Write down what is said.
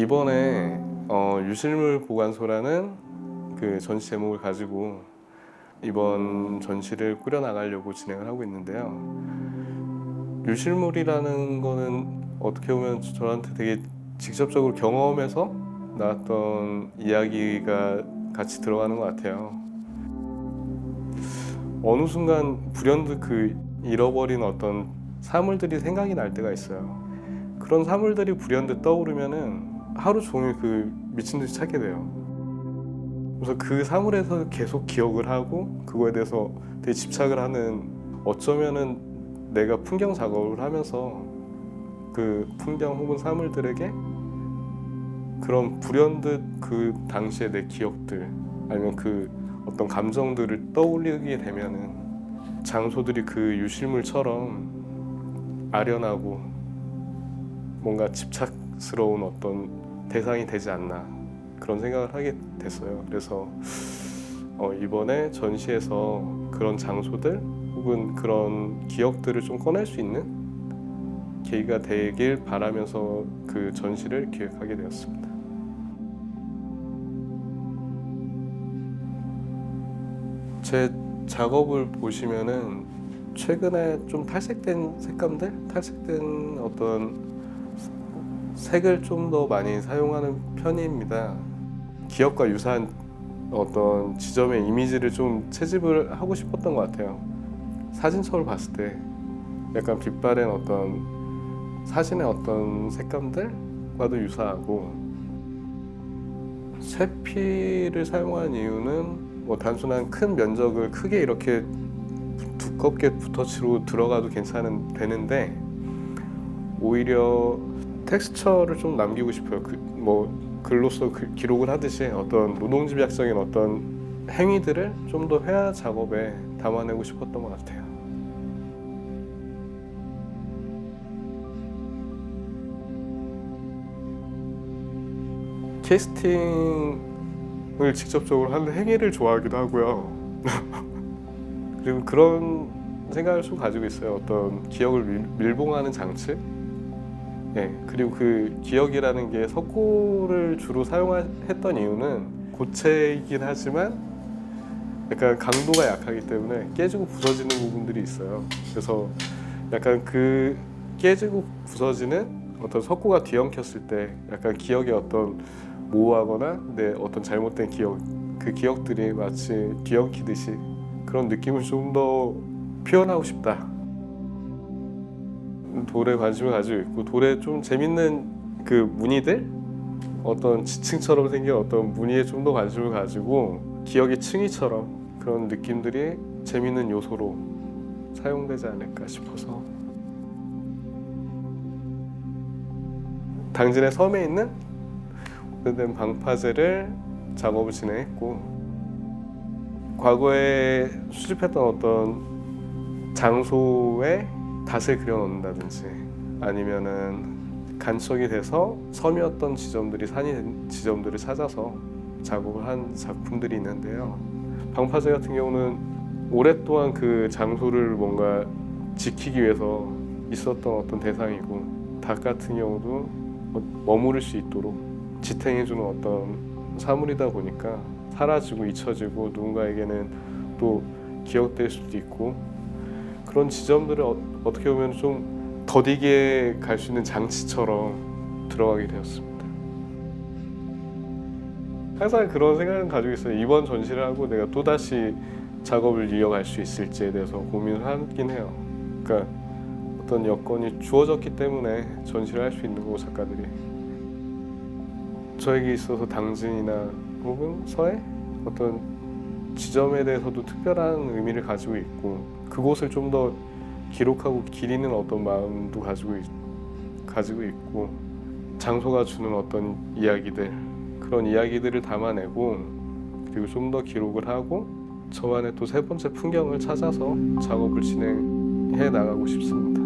이번에 어, 유실물 보관소라는 그 전시 제목을 가지고 이번 전시를 꾸려 나가려고 진행을 하고 있는데요. 유실물이라는 거는 어떻게 보면 저한테 되게 직접적으로 경험해서 나왔던 이야기가 같이 들어가는 것 같아요. 어느 순간 불현듯 그 잃어버린 어떤 사물들이 생각이 날 때가 있어요. 그런 사물들이 불현듯 떠오르면은 하루 종일 그 미친 듯이 찾게 돼요. 그래서 그 사물에서 계속 기억을 하고 그거에 대해서 되게 집착을 하는 어쩌면은 내가 풍경 작업을 하면서 그 풍경 혹은 사물들에게 그런 불현듯 그 당시의 내 기억들 아니면 그 어떤 감정들을 떠올리게 되면은 장소들이 그 유실물처럼 아련하고 뭔가 집착 스러운 어떤 대상이 되지 않나 그런 생각을 하게 됐어요. 그래서 어, 이번에 전시에서 그런 장소들 혹은 그런 기억들을 좀 꺼낼 수 있는 계기가 되길 바라면서 그 전시를 기획하게 되었습니다. 제 작업을 보시면은 최근에 좀 탈색된 색감들, 탈색된 어떤 색을 좀 더 많이 사용하는 편입니다. 기억과 유사한 어떤 지점의 이미지를 좀 채집을 하고 싶었던 것 같아요. 사진첩을 봤을 때 약간 빛바랜 어떤 사진의 어떤 색감들과도 유사하고 세피를 사용한 이유는 뭐 단순한 큰 면적을 크게 이렇게 두껍게 붓터치로 들어가도 괜찮은 되는데 오히려 텍스처를 좀 남기고 싶어요. 그, 뭐 글로써 그- 기록을 하듯이 어떤 노동집약적인 어떤 행위들을 좀 더 회화 작업에 담아내고 싶었던 것 같아요. 캐스팅을 직접적으로 하는 행위를 좋아하기도 하고요. 그리고 그런 생각을 좀 가지고 있어요. 어떤 기억을 밀, 밀봉하는 장치. 예, 그리고 그 기억이라는 게 석고를 주로 사용했던 이유는 고체이긴 하지만 약간 강도가 약하기 때문에 깨지고 부서지는 부분들이 있어요. 그래서 약간 그 깨지고 부서지는 어떤 석고가 뒤엉켰을 때 약간 기억의 어떤 모호하거나 내 어떤 잘못된 기억 그 기억들이 마치 뒤엉키듯이 그런 느낌을 좀 더 표현하고 싶다. 돌에 관심을 가지고 있고 돌에 좀 재밌는 그 무늬들? 어떤 지층처럼 생긴 어떤 무늬에 좀 더 관심을 가지고 기억의 층위처럼 그런 느낌들이 재밌는 요소로 사용되지 않을까 싶어서. 당진의 섬에 있는 오래된 방파제를 작업을 진행했고 과거에 수집했던 어떤 장소에 닷을 그려놓는다든지 아니면은 간척이 돼서 섬이었던 지점들이 산이 된 지점들을 찾아서 작업을 한 작품들이 있는데요. 방파제 같은 경우는 오랫동안 그 장소를 뭔가 지키기 위해서 있었던 어떤 대상이고 닭 같은 경우도 머무를 수 있도록 지탱해주는 어떤 사물이다 보니까 사라지고 잊혀지고 누군가에게는 또 기억될 수도 있고 그런 지점들을 어, 어떻게 보면 좀 더디게 갈 수 있는 장치처럼 들어가게 되었습니다. 항상 그런 생각을 가지고 있어요. 이번 전시를 하고 내가 또 다시 작업을 이어갈 수 있을지에 대해서 고민을 하긴 해요. 그러니까 어떤 여건이 주어졌기 때문에 전시를 할 수 있는 거고 작가들이 저에게 있어서 당진이나 혹은 서해 어떤 지점에 대해서도 특별한 의미를 가지고 있고 그곳을 좀더 기록하고 기리는 어떤 마음도 가지고 있, 가지고 있고 장소가 주는 어떤 이야기들 그런 이야기들을 담아내고 그리고 좀 더 기록을 하고 저만의 또 세 번째 풍경을 찾아서 작업을 진행해 나가고 싶습니다.